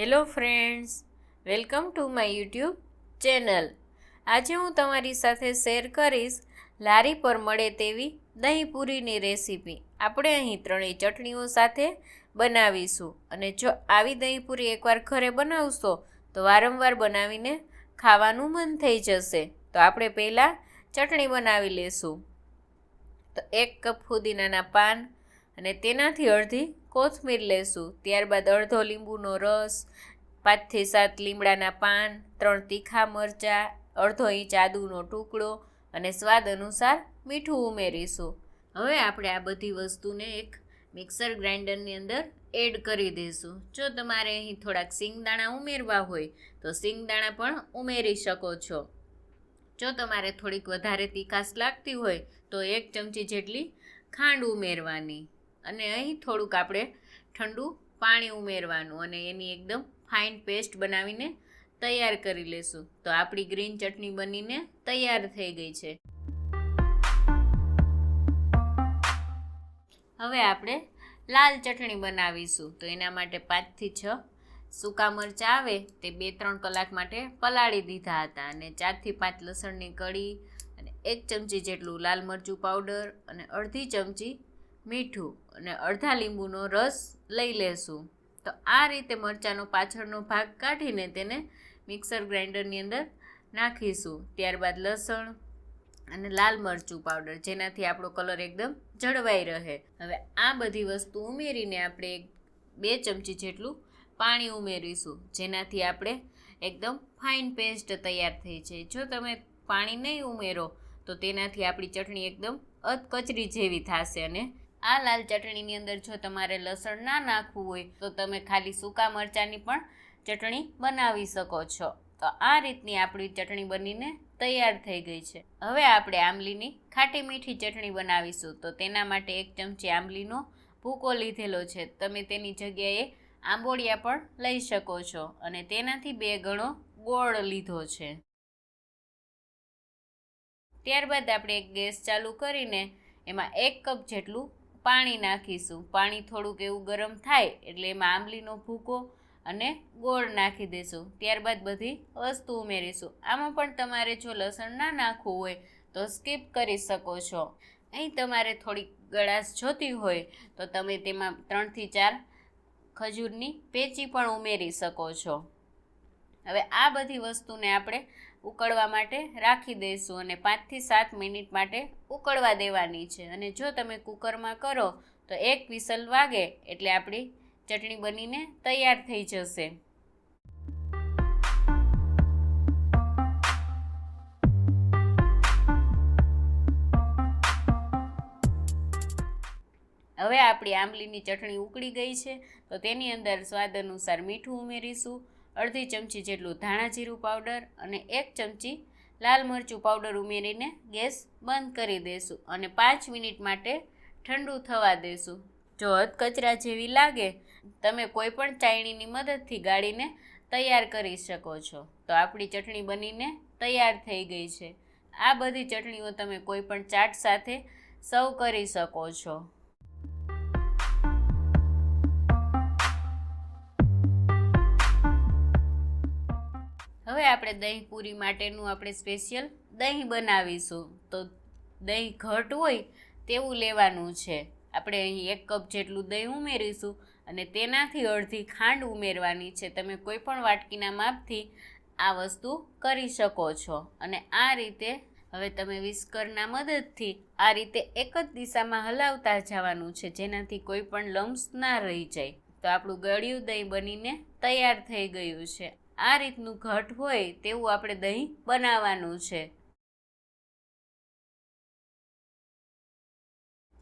Hello friends, welcome to my YouTube channel. આજે હું તમારી સાથે શેર કરીશ લારી પર મળે તેવી દહીં પૂરીની રેસીપી. આપણે અહીં ત્રણેય ચટણીઓ સાથે બનાવીશું અને જો આવી દહીં પૂરી એકવાર ઘરે બનાવશો, તો વારંવાર બનાવીને ખાવાનું મન થઈ જશે. તો આપણે પહેલાં ચટણી બનાવી લેશું. તો એક કપ ફુદીનાના પાન અને તેનાથી અડધી કોથમીર લેશું. ત્યારબાદ અડધો લીંબુનો રસ, પાંચથી સાત લીમડાના પાન, ત્રણ તીખા મરચાં, અડધો ઇંચ આદુનો ટુકડો અને સ્વાદ અનુસાર મીઠું ઉમેરીશું. હવે આપણે આ બધી વસ્તુને એક મિક્સર ગ્રાઇન્ડરની અંદર એડ કરી દઈશું. જો તમારે અહીં થોડાક સિંગદાણા ઉમેરવા હોય, તો સિંગદાણા પણ ઉમેરી શકો છો. જો તમારે થોડીક વધારે તીખાશ લાગતી હોય, તો એક ચમચી જેટલી ખાંડ ઉમેરવાની. અને અહીં થોડુંક આપણે ઠંડુ પાણી ઉમેરવાનું અને એની એકદમ ફાઇન પેસ્ટ બનાવીને તૈયાર કરી લેશું. તો આપણી ગ્રીન ચટણી બનીને તૈયાર થઈ ગઈ છે. હવે આપણે લાલ ચટણી બનાવીશું. તો એના માટે પાંચથી છ સૂકા મરચાં આવે તે બે ત્રણ કલાક માટે પલાળી દીધા હતા અને ચારથી પાંચ લસણની કળી અને એક ચમચી જેટલું લાલ મરચું પાવડર અને અડધી ચમચી મીઠું અને અડધા લીંબુનો રસ લઈ લેશું. તો આ રીતે મરચાંનો પાછળનો ભાગ કાઢીને તેને મિક્સર ગ્રાઇન્ડરની અંદર નાખીશું. ત્યારબાદ લસણ અને લાલ મરચું પાવડર, જેનાથી આપણો કલર એકદમ જળવાઈ રહે. હવે આ બધી વસ્તુ ઉમેરીને આપણે બે ચમચી જેટલું પાણી ઉમેરીશું, જેનાથી આપણે એકદમ ફાઇન પેસ્ટ તૈયાર થઈ છે. જો તમે પાણી નહીં ઉમેરો, તો તેનાથી આપણી ચટણી એકદમ અધકચરી જેવી થશે અને આ લાલ ચટણીની અંદર જો તમારે લસણ ના નાખવું હોય, તો તમે ખાલી સૂકા મરચાંની પણ ચટણી બનાવી શકો છો. તો આ રીતની આપણી ચટણી બનીને તૈયાર થઈ ગઈ છે. હવે આપણે આંબલીની ખાટી મીઠી ચટણી બનાવીશું. તો તેના માટે એક ચમચી આંબલીનો ભૂકો લીધેલો છે. તમે તેની જગ્યાએ આંબોળિયા પણ લઈ શકો છો અને તેનાથી બે ગણો ગોળ લીધો છે. ત્યારબાદ આપણે એક ગેસ ચાલુ કરીને એમાં એક કપ જેટલું પાણી નાખીશું. પાણી થોડુંક એવું ગરમ થાય એટલે એમાં આંબલીનો ભૂકો અને ગોળ નાખી દઈશું ત્યારબાદ બધી વસ્તુ ઉમેરીશું. આમાં પણ તમારે જો લસણ ના નાખવું હોય તો સ્કીપ કરી શકો છો. અહીં તમારે થોડીક ગળાશ જોતી હોય તો તમે તેમાં ત્રણથી ચાર ખજૂરની પેચી પણ ઉમેરી શકો છો. હવે આ બધી વસ્તુને આપણે ઉકળવા માટે રાખી દઈશું અને પાંચથી સાત મિનિટ માટે ઉકળવા દેવાની છે. અને જો તમે કુકરમાં કરો, તો એક વિસલ વાગે એટલે આપણી ચટણી બનીને તૈયાર થઈ જશે. હવે આપણી આંબલીની ચટણી ઉકળી ગઈ છે. તો તેની અંદર સ્વાદ અનુસાર મીઠું ઉમેરીશું. અડધી ચમચી જેટલું ધાણા જીરું પાવડર અને એક ચમચી લાલ મરચું પાવડર ઉમેરીને ગેસ બંધ કરી દઈશું અને પાંચ મિનિટ માટે ઠંડુ થવા દઈશું જો કચરા જેવી લાગે, તમે કોઈ પણ ચાયણીની મદદથી ગાળીને તૈયાર કરી શકો છો. તો આપણી ચટણી બનીને તૈયાર થઈ ગઈ છે. આ બધી ચટણીઓ તમે કોઈ પણ ચાટ સાથે સર્વ કરી શકો છો. હવે આપણે દહીં પૂરી માટેનું આપણે સ્પેશિયલ દહીં બનાવીશું. તો દહીં ઘટ હોય તેવું લેવાનું છે. આપણે અહીં એક કપ જેટલું દહીં ઉમેરીશું અને તેનાથી અડધી ખાંડ ઉમેરવાની છે. તમે કોઈ પણ વાટકીના માપથી આ વસ્તુ કરી શકો છો. અને આ રીતે હવે તમે વિસ્કરના મદદથી આ રીતે એક જ દિશામાં હલાવતા જવાનું છે, જેનાથી કોઈ પણ લમ્સ ના રહી જાય. તો આપણું ગળ્યું દહીં બનીને તૈયાર થઈ ગયું છે. આ રીતનું ઘટ હોય તેવું આપણે દહીં બનાવવાનું છે.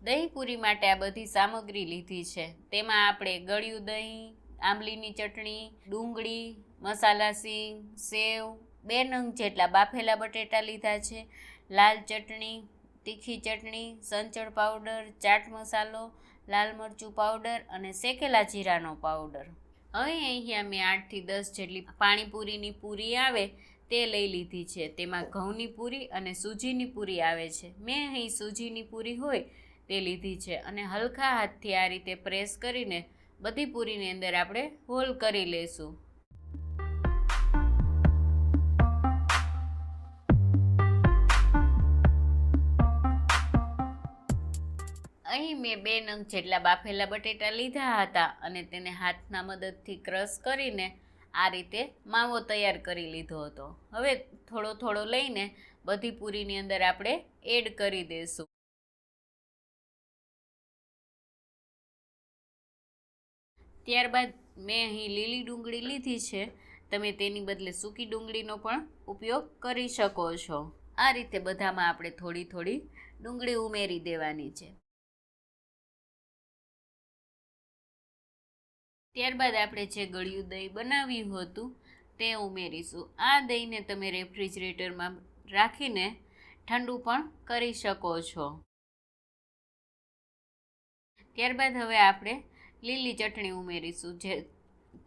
દહીં પૂરી માટે આ બધી સામગ્રી લીધી છે. તેમાં આપણે ગળ્યું દહીં, આંબલીની ચટણી, ડુંગળી, મસાલા સિંગ, સેવ, બે નંગ જેટલા બાફેલા બટેટા લીધા છે. લાલ ચટણી, તીખી ચટણી, સંચળ પાવડર, ચાટ મસાલો, લાલ મરચું પાવડર અને શેકેલા જીરાનો પાવડર. અહીં અહીંયા મેં આઠથી દસ જેટલી પાણીપુરીની પૂરી આવે તે લઈ લીધી છે. તેમાં ઘઉંની પૂરી અને સૂજીની પૂરી આવે છે. મેં અહીં સૂજીની પૂરી હોય તે લીધી છે અને હલકા હાથથી આ રીતે પ્રેસ કરીને બધી પૂરીની અંદર આપણે હોલ કરી લઈશું. અહીં મેં બે નંગ જેટલા બાફેલા બટેટા લીધા હતા અને તેને હાથના મદદથી ક્રશ કરીને આ રીતે માવો તૈયાર કરી લીધો હતો. હવે થોડો થોડો લઈને બધી પૂરીની અંદર આપણે એડ કરી દઈશું ત્યારબાદ મેં અહીં લીલી ડુંગળી લીધી છે. તમે તેની બદલે સૂકી ડુંગળીનો પણ ઉપયોગ કરી શકો છો. આ રીતે બધામાં આપણે થોડી થોડી ડુંગળી ઉમેરી દેવાની છે. ત્યારબાદ આપણે જે ગળ્યું દહીં બનાવ્યું હતું તે ઉમેરીશું. આ દહીંને તમે રેફ્રિજરેટરમાં રાખીને ઠંડુ પણ કરી શકો છો. ત્યારબાદ હવે આપણે લીલી ચટણી ઉમેરીશું. જે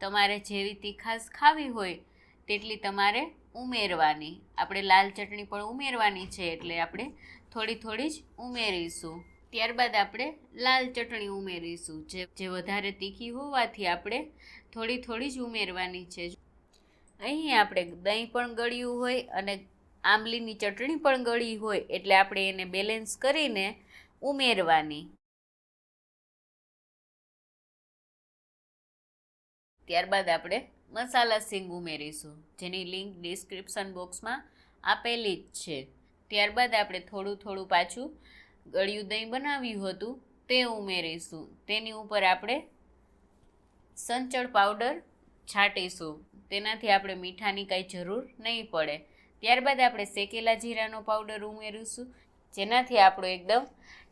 તમારે જેવી તીખાસ ખાવી હોય તેટલી તમારે ઉમેરવાની. આપણે લાલ ચટણી પણ ઉમેરવાની છે એટલે આપણે થોડી થોડી જ ઉમેરીશું. ત્યારબાદ આપણે લાલ ચટણી ઉમેરીશું. જે જે વધારે તીખી હોવાથી આપણે થોડી થોડી જ ઉમેરવાની છે. અહીં આપણે દહીં પણ ગળ્યું હોય અને આંબલીની ચટણી પણ ગળી હોય એટલે આપણે એને બેલેન્સ કરીને ઉમેરવાની. ત્યારબાદ આપણે મસાલા સિંગ ઉમેરીશું, જેની લિંક ડિસ્ક્રિપ્શન બોક્સમાં આપેલી જ છે. ત્યારબાદ આપણે થોડું થોડું પાછું ગળ્યું દહીં બનાવ્યું હતું, તે ઉમેરીશું. તેની ઉપર આપણે સંચળ પાવડર છાંટીશું. તેનાથી આપણે મીઠાની કાંઈ જરૂર નહીં પડે. ત્યારબાદ આપણે શેકેલા જીરાનો પાવડર ઉમેરીશું, જેનાથી આપણો એકદમ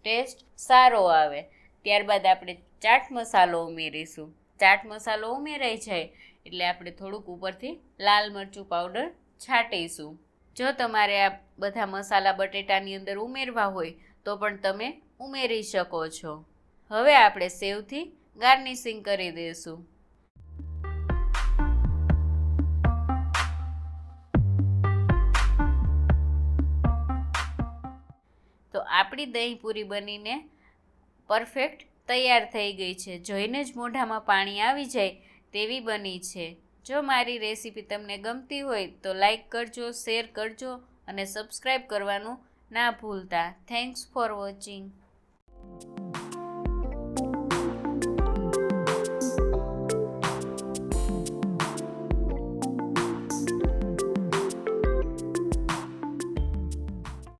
ટેસ્ટ સારો આવે. ત્યારબાદ આપણે ચાટ મસાલો ઉમેરીશું. ચાટ મસાલો ઉમેરાઈ જાય એટલે આપણે થોડુંક ઉપરથી લાલ મરચું પાવડર છાંટીશું. જો તમારે આ બધા મસાલા બટેટાની અંદર ઉમેરવા હોય, તો પણ તમે ઉમેરી શકો છો. હવે આપણે સેવથી ગાર્નિશિંગ કરી દઈશું. તો આપણી દહીં પૂરી બનીને પરફેક્ટ તૈયાર થઈ ગઈ છે. જોઈને જ મોઢામાં પાણી આવી જાય તેવી બની છે. જો મારી રેસીપી તમને ગમતી હોય તો લાઈક કરજો, શેર કરજો અને સબસ્ક્રાઈબ કરવાનું ના ભૂલતા. Thanks for watching.